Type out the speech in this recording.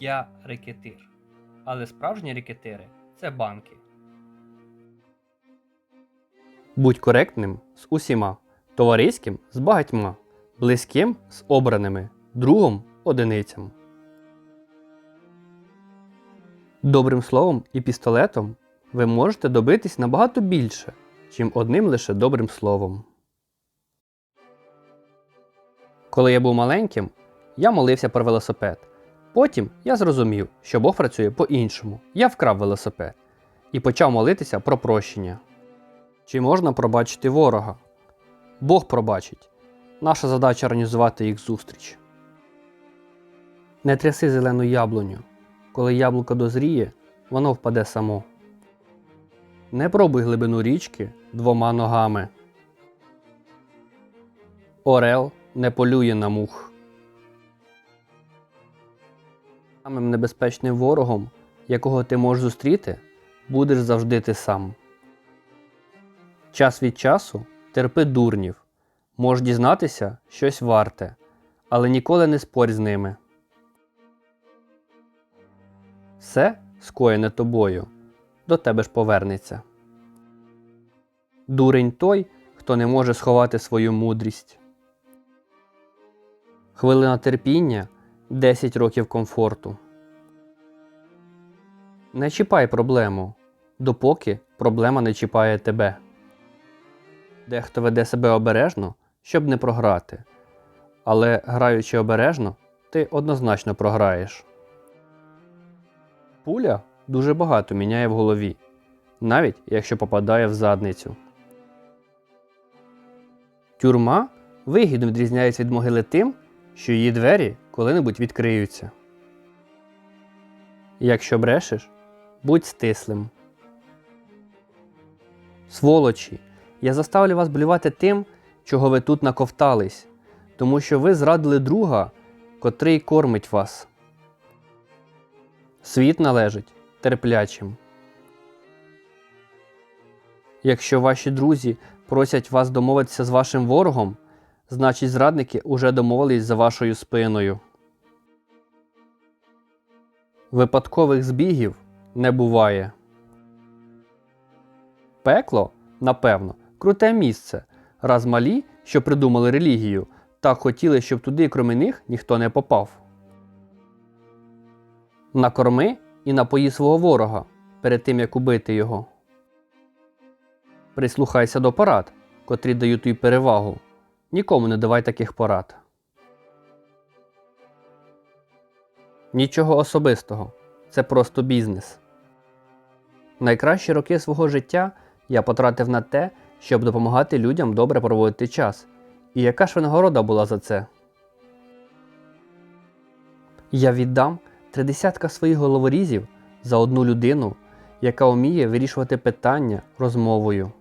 Я рекетир. Але справжні рекетири це банки. Будь коректним з усіма, товариським з багатьма, близьким з обраними, другом одиницям. Добрим словом і пістолетом ви можете добитись набагато більше, чим одним лише добрим словом. Коли я був маленьким, я молився про велосипед. Потім я зрозумів, що Бог працює по-іншому. Я вкрав велосипед і почав молитися про прощення. Чи можна пробачити ворога? Бог пробачить. Наша задача організувати їх зустріч. Не тряси зелену яблуню. Коли яблуко дозріє, воно впаде само. Не пробуй глибину річки двома ногами. Орел не полює на мух. Самим небезпечним ворогом, якого ти можеш зустріти, будеш завжди ти сам. Час від часу терпи дурнів, можеш дізнатися щось варте, але ніколи не спорь з ними. Все, скоєне тобою, до тебе ж повернеться. Дурень той, хто не може сховати свою мудрість. Хвилина терпіння 10 років комфорту. Не чіпай проблему, допоки проблема не чіпає тебе. Дехто веде себе обережно, щоб не програти. Але граючи обережно, ти однозначно програєш. Пуля дуже багато міняє в голові, навіть якщо попадає в задницю. Тюрма вигідно відрізняється від могили тим, що її двері коли-небудь відкриються. Якщо брешеш, будь стислим. Сволочі, я заставлю вас болювати тим, чого ви тут наковтались, тому що ви зрадили друга, котрий кормить вас. Світ належить терплячим. Якщо ваші друзі просять вас домовитися з вашим ворогом, значить зрадники уже домовились за вашою спиною. Випадкових збігів не буває. Пекло, напевно, круте місце, раз малі, що придумали релігію, так хотіли, щоб туди, кроме них, ніхто не попав. Накорми і напої свого ворога перед тим, як убити його. Прислухайся до порад, котрі дають тобі перевагу. Нікому не давай таких порад. Нічого особистого. Це просто бізнес. Найкращі роки свого життя я потратив на те, щоб допомагати людям добре проводити час. І яка ж винагорода була за це? Я віддам три десятка своїх головорізів за одну людину, яка вміє вирішувати питання розмовою.